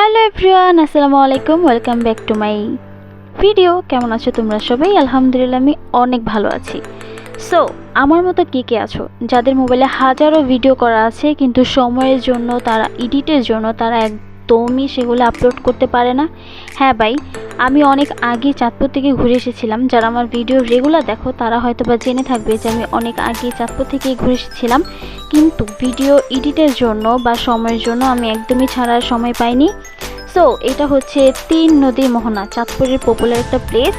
Hello everyone, আসসালামু আলাইকুম, welcome back to my video. কেমন আছো তোমরা সবাই? আলহামদুলিল্লাহ, আমি অনেক ভালো আছি। সো আমার মতো কে কে আছো? যাদের মোবাইলে হাজারো ভিডিও করা আছে, কিন্তু সময়ের জন্য, তারা এডিটের জন্য, তারা একদমই সেগুলো আপলোড করতে পারে না? হ্যাঁ ভাই, আমি অনেক আগে চাঁদপুর থেকে ঘুরে এসেছিলাম। যারা আমার ভিডিও রেগুলার দেখো, তারা হয়তো বা জেনে থাকবে যে আমি অনেক আগে চাঁদপুর থেকে ঘুরে এসেছিলাম। কিন্তু ভিডিও এডিটের জন্য বা সময়ের জন্য আমি একদমই ছাড়ার সময় পাইনি। সো এটা হচ্ছে তিন নদী মোহনা, চাঁদপুরের পপুলার একটা প্লেস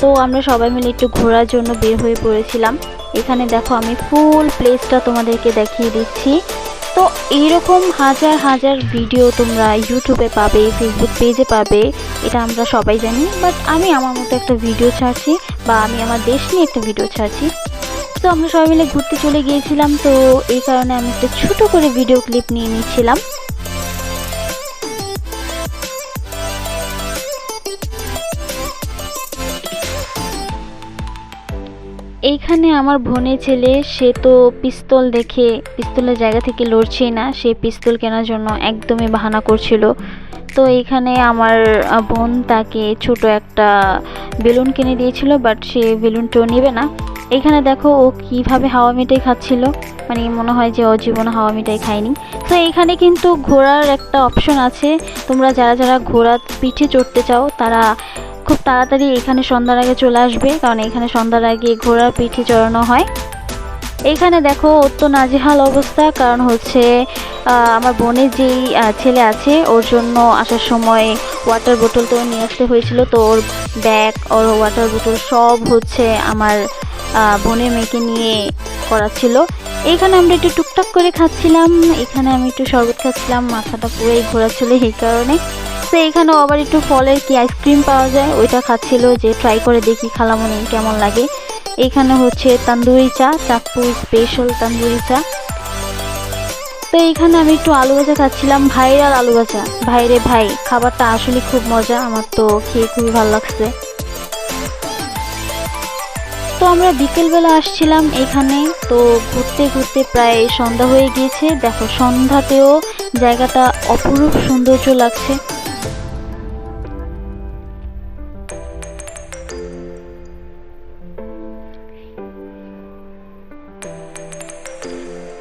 তো আমরা সবাই মিলে একটু ঘোরার জন্য বের হয়ে পড়েছিলাম। এখানে দেখো আমি ফুল প্লেসটা তোমাদেরকে দেখিয়ে দিচ্ছি। তো এইরকম হাজার হাজার ভিডিও তোমরা ইউটিউবে পাবে ফেসবুক পেজে পাবে, এটা আমরা সবাই জানি। বাট আমি আমার মতো একটা ভিডিও ছাড়ছি বা আমি আমার দেশ নিয়ে একটা ভিডিও ছাড়ছি। তো আমরা সবাই মিলে ঘুরতে চলে গিয়েছিলাম, তো এই কারণে আমি একটা ছোটো করে ভিডিও ক্লিপ নিয়ে নিচ্ছিলাম। এইখানে আমার বোনের ছেলে, সে তো পিস্তল দেখে পিস্তলের জায়গা থেকে লড়ছেই না। সে পিস্তল কেনার জন্য একদমই বাহানা করছিল। তো এইখানে আমার বোন তাকে ছোট একটা বেলুন কিনে দিয়েছিল বাট সে বেলুনটাও নেবে না। এখানে দেখো ও কীভাবে হাওয়া মিঠাই খাচ্ছিল। মানে মনে হয় যে ও জীবনে হাওয়া মিঠাই খায়নি। তো এখানে কিন্তু ঘোড়ার একটা অপশন আছে। তোমরা যারা যারা ঘোড়া পিঠে চড়তে চাও, তারা খুব তাড়াতাড়ি এখানে সন্ধ্যার আগে চলে আসবে, কারণ এখানে সন্ধ্যার আগে ঘোড়ার পিঠে চড়ানো হয়। এইখানে দেখো তো নাজেহাল অবস্থা, কারণ হচ্ছে আমার বোনের যেই ছেলে আছে, ওর জন্য আসার সময় ওয়াটার বোতল তো নিয়ে আসতে হয়েছিল, তো ওর ব্যাগ ওর ওয়াটার বোতল সব হচ্ছে আমার বোনের মেয়েকে নিয়ে করাচ্ছিল। এইখানে আমরা একটু টুকটাক করে খাচ্ছিলাম, এখানে আমি একটু শরবত খাচ্ছিলাম, মাথাটা পুরোই ঘোরাচ্ছিল এই কারণে। তো এখানেও আবার একটু ফলের কি আইসক্রিম পাওয়া যায়, ওইটা খাচ্ছিল যে ট্রাই করে দেখি খালামনি কেমন লাগে। এখানে হচ্ছে তান্দুরি চা, চাঁদপুর স্পেশাল তান্দুরি চা। তো এইখানে আমি একটু আলু ভাজা খাচ্ছিলাম ভাইয়ের আর আলু ভাজা। ভাইরে ভাই, খাবারটা আসলে খুব মজা, আমার তো খেয়ে খুবই ভালো লাগছে। তো আমরা বিকেলবেলা আসছিলাম এখানে, তো ঘুরতে ঘুরতে প্রায় সন্ধ্যা হয়ে গিয়েছে। দেখো, সন্ধ্যাতেও জায়গাটা অপরূপ সৌন্দর্য লাগছে।